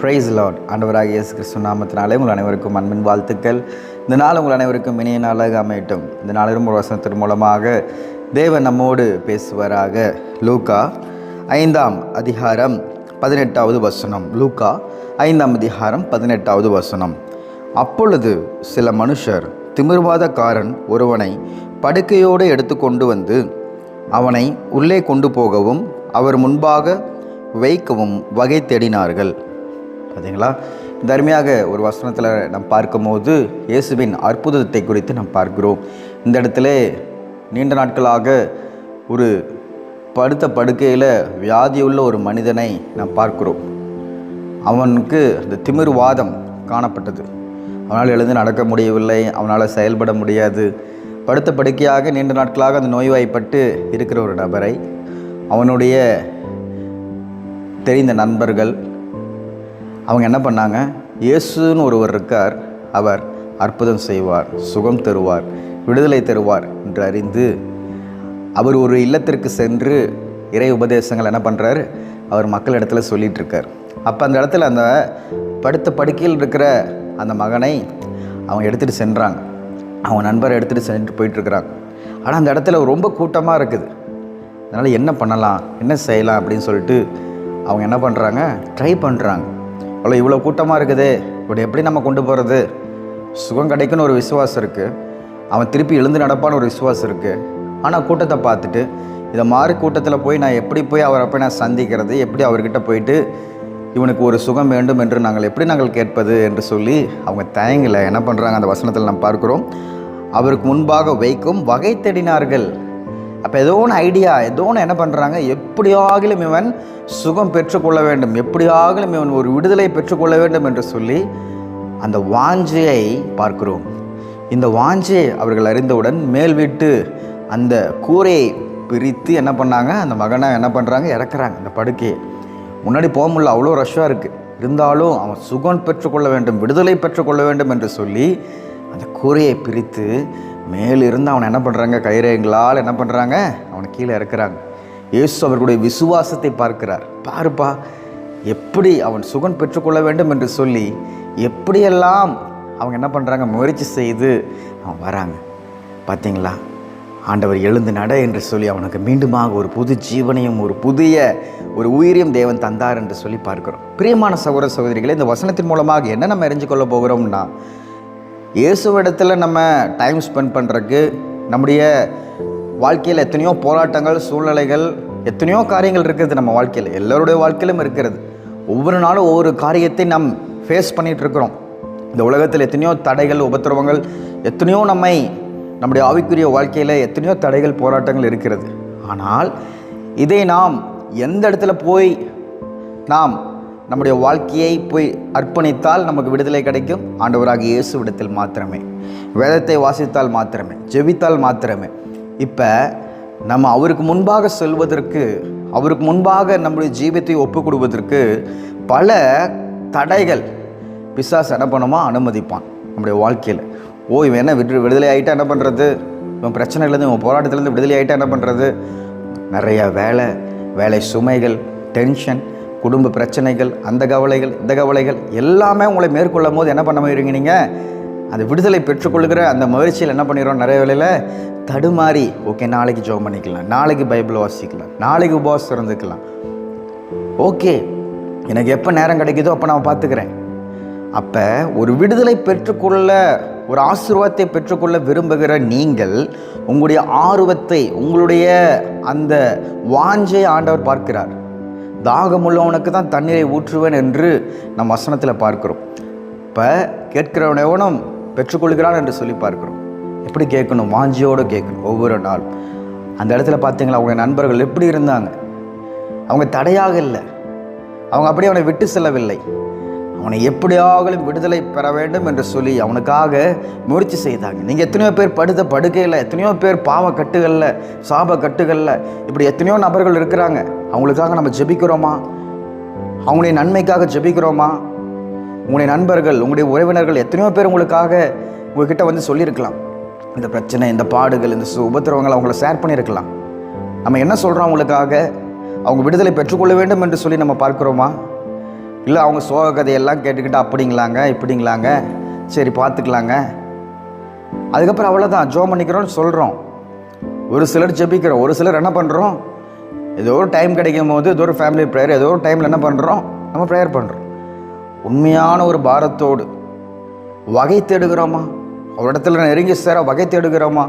Price Lord ஆண்டவராக இயேசு கிறிஸ்து நாமத்தினாலே உங்கள் அனைவருக்கும் அன்பின் வாழ்த்துக்கள். இந்த நாள் உங்கள் அனைவருக்கும் இனிய நாளாக அமையட்டும். இந்த நாளிலும் ஒரு வசனத்தின் மூலமாக தேவன் நம்மோடு பேசுவராக. லூக்கா ஐந்தாம் அதிகாரம் பதினெட்டாவது வசனம். லூக்கா ஐந்தாம் அதிகாரம் பதினெட்டாவது வசனம். அப்பொழுது சில மனுஷர் திமிர்வாதக்காரன் ஒருவனை படுக்கையோடு எடுத்து கொண்டு வந்து அவனை உள்ளே கொண்டு போகவும் அவர் முன்பாக வைக்கவும் வகை தேடினார்கள். பார்த்தீங்களா இந்த அருமையாக ஒரு வசனத்தில் நாம் பார்க்கும்போது இயேசுவின் அற்புதத்தை குறித்து நாம் பார்க்கிறோம். இந்த இடத்துல நீண்ட நாட்களாக ஒரு படுத்த படுக்கையில் வியாதியுள்ள ஒரு மனிதனை நாம் பார்க்கிறோம். அவனுக்கு அந்த திமிர்வாதம் காணப்பட்டது. அவனால் எழுந்து நடக்க முடியவில்லை அவனால் செயல்பட முடியாது. படுத்த படுக்கையாக நீண்ட நாட்களாக அந்த நோய்வாய்ப்பட்டு இருக்கிற ஒரு நபரை அவனுடைய தெரிந்த நண்பர்கள் அவங்க என்ன பண்ணாங்க? இயேசுன்னு ஒருவர் இருக்கார். அவர் அற்புதம் செய்வார் சுகம் தருவார் விடுதலை தருவார் என்று அறிந்து அவர் ஒரு இல்லத்திற்கு சென்று இறை உபதேசங்கள் என்ன பண்ணுறாரு அவர் மக்கள் இடத்துல சொல்லிகிட்ருக்கார் இருக்கார். அப்போ அந்த இடத்துல அந்த படுத்த படுக்கையில் இருக்கிற அந்த மகனை அவங்க எடுத்துகிட்டு சென்றாங்க. அவங்க நண்பரை எடுத்துகிட்டு சென்று போயிட்டுருக்குறாங்க ஆனால் அந்த இடத்துல ரொம்ப கூட்டமாக இருக்குது. அதனால் என்ன பண்ணலாம்? என்ன செய்யலாம்? அப்படின்னு சொல்லிட்டு அவங்க என்ன பண்ணுறாங்க ட்ரை பண்ணுறாங்க அவ்வளோ இவ்வளோ கூட்டமாக இருக்குது. இப்படி எப்படி நம்ம கொண்டு போகிறது சுகம் கிடைக்குன்னு ஒரு விசுவாசம் இருக்குது அவன் திருப்பி எழுந்து நடப்பான்னு ஒரு விசுவாசம் இருக்குது ஆனால் கூட்டத்தை பார்த்துட்டு இதை மாதிரி கூட்டத்தில் போய் நான் எப்படி போய் அவரை போய் நான் சந்திக்கிறது? எப்படி அவர்கிட்ட போயிட்டு இவனுக்கு ஒரு சுகம் வேண்டும் என்று நாங்கள் எப்படி நாங்கள் கேட்பது என்று சொல்லி அவங்க தயங்கலை. என்ன பண்ணுறாங்க அந்த வசனத்தில் நாம் பார்க்குறோம். அவருக்கு முன்பாக வைக்கும் வகை தேடினார்கள். அப்போ ஏதோ ஒன்று ஐடியா ஏதோ ஒன்று என்ன பண்ணுறாங்க எப்படியாகிலும் இவன் சுகம் பெற்றுக்கொள்ள வேண்டும். எப்படியாகிலும் இவன் ஒரு விடுதலை பெற்றுக்கொள்ள வேண்டும் என்று சொல்லி அந்த வாஞ்சையை பார்க்கிறோம். இந்த வாஞ்சையை அவர்கள் அறிந்தவுடன் மேல் வீட்டு அந்த கூரையை பிரித்து என்ன பண்ணாங்க? அந்த மகனை என்ன பண்ணுறாங்க இறக்குறாங்க. அந்த படுக்கையை. முன்னாடி போக முடியல. அவ்வளோ ரஷ்ஷாக இருக்குது இருந்தாலும் அவன் சுகம் பெற்றுக்கொள்ள வேண்டும் விடுதலை பெற்றுக்கொள்ள வேண்டும் என்று சொல்லி அந்த கூரையை பிரித்து மேலிருந்து அவனை என்ன பண்ணுறாங்க கைரேங்களால் என்ன பண்ணுறாங்க அவனை கீழே இறக்குறாங்க. இயேசு அவர்களுடைய விசுவாசத்தை பார்க்கிறார். பாருப்பா எப்படி அவன் சுகம் பெற்றுக்கொள்ள வேண்டும் என்று சொல்லி எப்படியெல்லாம் அவங்க என்ன பண்ணுறாங்க முயற்சி செய்து அவன் வராங்க. பார்த்தீங்களா ஆண்டவர் எழுந்து நட என்று சொல்லி அவனுக்கு மீண்டுமாக ஒரு புது ஜீவனையும் ஒரு புதிய ஒரு உயிரையும் தேவன் தந்தார் என்று சொல்லி பார்க்கிறோம். பிரியமான சகோதர சகோதரிகளை இந்த வசனத்தின் மூலமாக என்ன நம்ம அறிஞ்சு கொள்ள போகிறோம்னா இயேசுவிடத்தில் நம்ம டைம் ஸ்பெண்ட் பண்ணுறக்கு நம்முடைய வாழ்க்கையில் எத்தனையோ போராட்டங்கள் சூழ்நிலைகள் எத்தனையோ காரியங்கள் இருக்குது நம்ம வாழ்க்கையில். எல்லோருடைய வாழ்க்கையிலும் இருக்கிறது. ஒவ்வொரு நாளும் ஒவ்வொரு காரியத்தை நாம் ஃபேஸ் பண்ணிகிட்டு இருக்கிறோம். இந்த உலகத்தில் எத்தனையோ தடைகள் உபத்திரவங்கள் எத்தனையோ நம்மை நம்முடைய ஆவிக்குரிய வாழ்க்கையில் எத்தனையோ தடைகள் போராட்டங்கள் இருக்கிறது. ஆனால் இதை நாம் எந்த இடத்துல போய் நாம் நம்முடைய வாழ்க்கையை போய் அர்ப்பணித்தால் நமக்கு விடுதலை கிடைக்கும். ஆண்டவராக இயேசு விடத்தில் மாத்திரமே. வேதத்தை வாசித்தால் மாத்திரமே. ஜெபித்தால் மாத்திரமே. இப்போ நம்ம அவருக்கு முன்பாக செல்வதற்கு அவருக்கு முன்பாக நம்முடைய ஜீவித்தை ஒப்புக் கொடுவதற்கு பல தடைகள். பிசாஸ் என்ன பண்ணுமா? அனுமதிப்பான் நம்முடைய வாழ்க்கையில். ஓ இவன் என்ன விடு விடுதலை ஆகிட்டா என்ன பண்ணுறது இவன் பிரச்சனையிலேருந்து இவன் போராட்டத்துலேருந்து விடுதலை ஆகிட்டா என்ன பண்ணுறது நிறைய வேலை வேலை சுமைகள் டென்ஷன் குடும்ப பிரச்சனைகள் அந்த கவலைகள் இந்த கவலைகள் எல்லாமே உங்களை மேற்கொள்ளும் போது என்ன பண்ண போயிருங்க நீங்கள் அந்த விடுதலை பெற்றுக்கொள்கிற அந்த முயற்சியில் என்ன பண்ணிடுறோம் நிறைய வேலையில் தடுமாறி ஓகே நாளைக்கு ஜோம் பண்ணிக்கலாம். நாளைக்கு பைபிள் வாசிக்கலாம். நாளைக்கு உபவாசம் திறந்துக்கலாம் ஓகே எனக்கு எப்போ நேரம் கிடைக்குதோ அப்போ நான் பார்த்துக்கிறேன். அப்போ ஒரு விடுதலை பெற்றுக்கொள்ள ஒரு ஆசீர்வாதத்தை பெற்றுக்கொள்ள விரும்புகிற நீங்கள் உங்களுடைய ஆர்வத்தை உங்களுடைய அந்த வாஞ்சை ஆண்டவர் பார்க்கிறார். தாகமுள்ளவனுக்கு தான் தண்ணீரை ஊற்றுவேன் என்று நம் வசனத்தில் பார்க்கிறோம். இப்போ கேட்கிறவன் எவனும் பெற்றுக்கொள்கிறான் என்று சொல்லி பார்க்கிறோம். எப்படி கேட்கணும்? வாஞ்சியோடு கேட்கணும் ஒவ்வொரு நாள் அந்த இடத்துல பார்த்தீங்களா அவங்க நண்பர்கள் எப்படி இருந்தாங்க? அவங்க தடையாக இல்லை. அவங்க அப்படியே அவனை விட்டு செல்லவில்லை. அவனை எப்படியாகலும் விடுதலை பெற வேண்டும் என்று சொல்லி அவனுக்காக முயற்சி செய்தாங்க. நீங்கள் எத்தனையோ பேர் படுத்த படுக்கையில் எத்தனையோ பேர் பாவ கட்டுகளில் சாப கட்டுகளில் இப்படி எத்தனையோ நபர்கள் இருக்கிறாங்க. அவங்களுக்காக நம்ம ஜெபிக்கிறோமா? அவங்களுடைய நன்மைக்காக ஜெபிக்கிறோமா? உங்களுடைய நண்பர்கள் உங்களுடைய உறவினர்கள் எத்தனையோ பேர் உங்களுக்காக உங்ககிட்ட வந்து சொல்லியிருக்கலாம். இந்த பிரச்சனை இந்த பாடுகள் இந்த சு- உபத்திரவங்களை அவங்கள ஷேர் பண்ணியிருக்கலாம். நம்ம என்ன சொல்கிறோம் அவங்களுக்காக? அவங்க விடுதலை பெற்றுக்கொள்ள வேண்டும் என்று சொல்லி நம்ம பார்க்குறோமா? இல்லை அவங்க சோக கதையெல்லாம் கேட்டுக்கிட்டு அப்படிங்களாங்க இப்படிங்களாங்க. சரி பார்த்துக்கலாங்க. அதுக்கப்புறம் அவ்வளோதான் ஜோ பண்ணிக்கிறோம்னு சொல்கிறோம் ஒரு சிலர் ஜெபிக்கிறோம். ஒரு சிலர் என்ன பண்ணுறோம் ஏதோ ஒரு டைம் கிடைக்கும் போது ஏதோ ஒரு ஃபேமிலி ப்ரேயர் ஏதோ ஒரு டைமில் என்ன பண்ணுறோம் நம்ம ப்ரேயர் பண்ணுறோம் உண்மையான ஒரு பாரத்தோடு வகை தேடுகிறோமா? அவரிடத்துல நெருங்கி சேர வகை தேடுகிறோமா?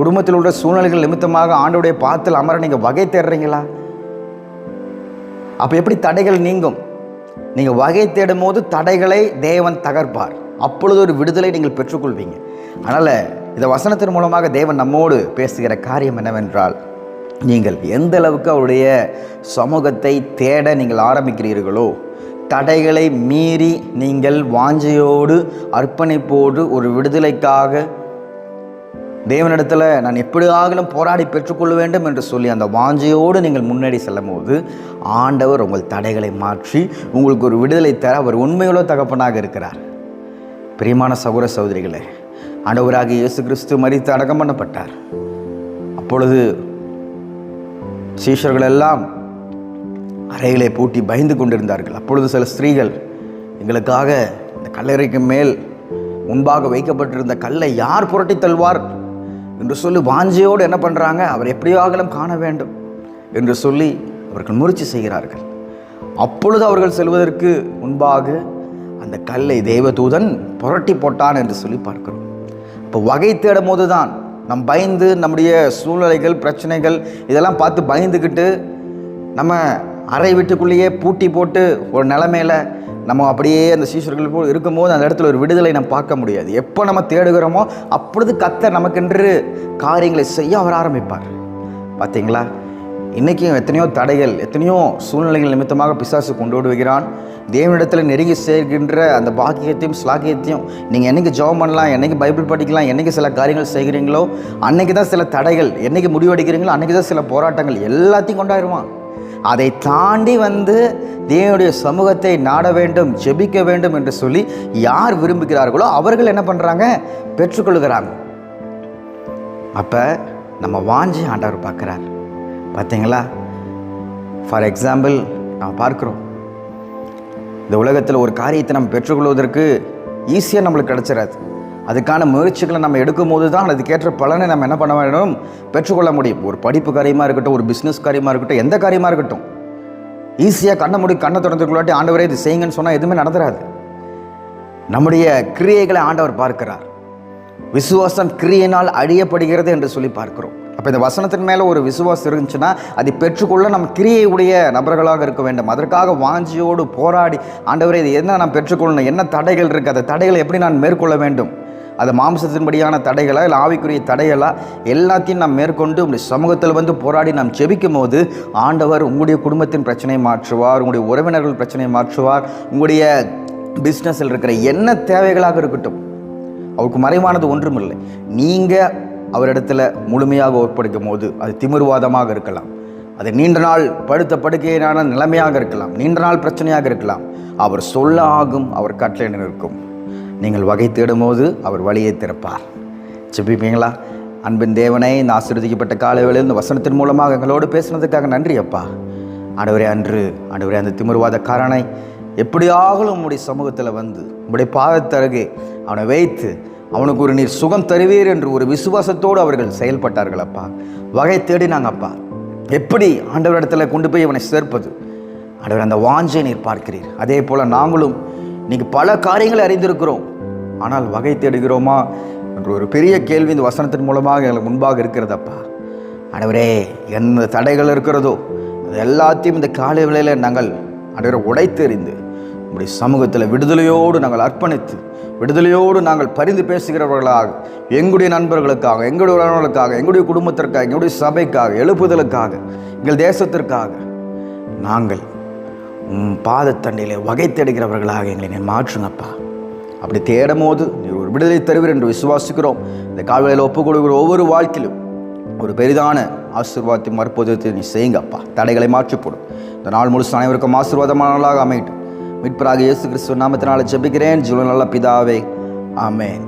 குடும்பத்தில் உள்ள சூழ்நிலைகள் நிமித்தமாக ஆண்டோடைய பாத்தில் அமர நீங்கள் வகை தேடுறீங்களா? அப்போ எப்படி தடைகள் நீங்கும்? நீங்கள் வகை தேடும் போது தடைகளை தேவன் தகர்ப்பார். அப்பொழுது ஒரு விடுதலை நீங்கள் பெற்றுக்கொள்வீங்க. அதனால் இந்த வசனத்தின் மூலமாக தேவன் நம்மோடு பேசுகிற காரியம் என்னவென்றால் நீங்கள் எந்த அளவுக்கு அவருடைய சமூகத்தை தேட நீங்கள் ஆரம்பிக்கிறீர்களோ தடைகளை மீறி நீங்கள் வாஞ்சையோடு அர்ப்பணிப்போடு ஒரு விடுதலைக்காக தேவனிடத்தில் நான் எப்படி ஆகலும் போராடி பெற்றுக்கொள்ள வேண்டும் என்று சொல்லி அந்த வாஞ்சையோடு நீங்கள் முன்னாடி செல்லும் போது ஆண்டவர் உங்கள் தடைகளை மாற்றி உங்களுக்கு ஒரு விடுதலை தர அவர் உண்மையுள்ள தகப்பனாக இருக்கிறார். பிரியமான சகோதர சகோதரிகளே ஆண்டவராக இயேசு கிறிஸ்து மறித்து அடக்கம் பண்ணப்பட்டார். அப்பொழுது சீஷர்கள் எல்லாம் அறைகளை பூட்டி பயந்து கொண்டிருந்தார்கள். அப்பொழுது சில ஸ்திரீகள் எங்களுக்காக இந்த கல்லறைக்கு மேல் முன்பாக வைக்கப்பட்டிருந்த கல்லை யார் புரட்டி தள்ளுவார்? என்று சொல்லி வாஞ்சியோடு என்ன பண்ணுறாங்க அவர் எப்படியாகலும் காண வேண்டும் என்று சொல்லி அவர்கள் முயற்சி செய்கிறார்கள். அப்பொழுது அவர்கள் செல்வதற்கு முன்பாக அந்த கல்லை தேவதூதன் புரட்டி போட்டான் என்று சொல்லி பார்க்கிறோம். இப்போ வகை தேடும் போது தான் நம் பயந்து நம்முடைய சூழ்நிலைகள் பிரச்சனைகள் இதெல்லாம் பார்த்து பயந்துக்கிட்டு நம்ம அறை வீட்டுக்குள்ளேயே பூட்டி போட்டு ஒரு நிலமையில நம்ம அப்படியே அந்த சீஷர்கள் போல் இருக்கும்போது அந்த இடத்துல ஒரு விடுதலை நம்ம பார்க்க முடியாது. எப்போ நம்ம தேடுகிறோமோ அப்பொழுது கத்தர் நமக்கென்று காரியங்களை செய்ய அவர் ஆரம்பிப்பார். பார்த்தீங்களா இன்றைக்கும் எத்தனையோ தடைகள் எத்தனையோ சூழ்நிலைகள் நிமித்தமாக பிசாசு கொண்டு விடுகிறான் தேவனிடத்தில் நெருங்கி சேர்கின்ற அந்த பாக்கியத்தையும் ஸ்லாக்கியத்தையும் நீங்கள் என்னைக்கு ஜெபம் பண்ணலாம் என்னைக்கு பைபிள் படிக்கலாம் என்னைக்கு சில காரியங்கள் செய்கிறீங்களோ அன்னைக்கு தான் சில தடைகள் என்னைக்கு முடிவெடுக்கிறீங்களோ அன்னைக்கு தான் சில போராட்டங்கள் எல்லாத்தையும் கொண்டாடுவான். அதை தாண்டி வந்து தேவனுடைய சமூகத்தை நாட வேண்டும் ஜெபிக்க வேண்டும் என்று சொல்லி யார் விரும்புகிறார்களோ அவர்கள் என்ன பண்ணுறாங்க பெற்றுக்கொள்கிறாங்க. அப்போ நம்ம வாஞ்சி ஆண்டவர் பார்க்குறார். பார்த்தீங்களா ஃபார் எக்ஸாம்பிள் நம்ம பார்க்குறோம். இந்த உலகத்தில் ஒரு காரியத்தை நம்ம பெற்றுக்கொள்வதற்கு ஈஸியாக நம்மளுக்கு கிடச்சிடாது அதுக்கான முயற்சிகளை நம்ம எடுக்கும்போது தான் அதுக்கேற்ற பலனை நம்ம என்ன பண்ண வேண்டும்? பெற்றுக்கொள்ள முடியும். ஒரு படிப்பு காரியமாக இருக்கட்டும் ஒரு பிஸ்னஸ் காரியமாக இருக்கட்டும் எந்த காரியமாக இருக்கட்டும். ஈஸியாக கண்ணை முடி கண்ணை திறந்துக்குள்ளாட்டி ஆண்டவரே இது செய்யுங்கன்னு சொன்னால் எதுவுமே நடந்துடாது நம்முடைய கிரியைகளை ஆண்டவர் பார்க்கிறார். விசுவாசம் கிரியையினால் அழியப்படுகிறது என்று சொல்லி பார்க்கிறோம். அப்போ இந்த வசனத்தின் மேலே ஒரு விசுவாசம் இருந்துச்சுன்னா அதை பெற்றுக்கொள்ள நம்ம கிரியையுடைய நபர்களாக இருக்க வேண்டும். அதற்காக வாஞ்சியோடு போராடி ஆண்டவரே இது என்ன நான் பெற்றுக்கொள்ளணும்? என்ன தடைகள் இருக்குது அந்த தடைகளை எப்படி நான் மேற்கொள்ள வேண்டும்? அது மாம்சத்தின்படியான தடைகளா இல்லை ஆவிக்குரிய தடைகளா எல்லாத்தையும் நாம் மேற்கொண்டு உங்களுடைய சமூகத்தில் வந்து போராடி நாம் செபிக்கும் போது ஆண்டவர் உங்களுடைய குடும்பத்தின் பிரச்சனையை மாற்றுவார் உங்களுடைய உறவினர்கள் பிரச்சனையை மாற்றுவார் உங்களுடைய பிஸ்னஸில் இருக்கிற என்ன தேவைகளாக இருக்கட்டும். அவருக்கு மறைவானது ஒன்றுமில்லை. நீங்கள் அவரிடத்துல முழுமையாக ஒப்படைக்கும் போது அது திமிர்வாதமாக இருக்கலாம். அது நீண்ட நாள் படுத்த படுக்கையினான நிலைமையாக இருக்கலாம். நீண்ட நாள் பிரச்சனையாக இருக்கலாம். அவர் சொல்ல ஆகும் அவர் கட்டளை நிற்கும். நீங்கள் வகை தேடும்போது அவர் வழியை திறப்பார். செப்பிப்பீங்களா அன்பின் தேவனை இந்த ஆசீர்வதிக்கப்பட்ட காலைவேளையில் இந்த வசனத்தின் மூலமாக எங்களோடு பேசுனதுக்காக நன்றி அப்பா. ஆண்டவரே அன்று ஆண்டவரே அந்த திமிர்வாதக்காரனை எப்படியாகலும் உங்களுடைய சமூகத்தில் வந்து உங்களுடைய பாதத்தருகே அவனை வைத்து அவனுக்கு ஒரு நீர் சுகம் தருவீர் என்று ஒரு விசுவாசத்தோடு அவர்கள் செயல்பட்டார்கள் அப்பா. வகை தேடினாங்க அப்பா. எப்படி ஆண்டவரிடத்தில் கொண்டு போய் அவனை சேர்ப்பது? ஆண்டவர் அந்த வாஞ்சை நீர் பார்க்கிறீர். அதே போல் நாங்களும் இன்னைக்கு பல காரியங்களை அறிந்திருக்கிறோம். ஆனால் வகை தேடுகிறோமா? என்ற ஒரு பெரிய கேள்வி இந்த வசனத்தின் மூலமாக எங்களுக்கு முன்பாக இருக்கிறதப்பா அனைவரே என்ன தடைகள் இருக்கிறதோ அது எல்லாத்தையும் இந்த காலை வேளையில் நாங்கள் அனைவரை உடைத்தெறிந்து நம்முடைய சமூகத்தில் விடுதலையோடு நாங்கள் அர்ப்பணித்து விடுதலையோடு நாங்கள் பரிந்து பேசுகிறவர்களாக எங்களுடைய நண்பர்களுக்காக எங்களுடைய உறவினர்களுக்காக எங்களுடைய குடும்பத்திற்காக எங்களுடைய சபைக்காக எழுப்புதலுக்காக எங்கள் தேசத்திற்காக நாங்கள் பாதத்தண்டையில் வகை தேடுகிறவர்களாக எங்களை நீ மாற்றுங்கப்பா. அப்படி தேடும் போது நீர் ஒரு விடுதலை தருவீர் என்று விசுவாசிக்கிறோம். இந்த கால்வலையில் ஒப்புக் கொடுக்கிற ஒவ்வொரு வாழ்க்கையிலும் ஒரு பெரிதான ஆசீர்வாதத்தையும் அற்புதத்தை நீ செய்யுங்கப்பா. தடைகளை மாற்றிப்போடும் இந்த நாள் முழுசு அனைவருக்கும் ஆசீர்வாதமான நாளாக அமையட்டும். மீட்பராக இயேசு கிறிஸ்துவ நாமத்தினால ஜெபிக்கிறேன். ஜீவன் நல்ல பிதாவே ஆமேன்.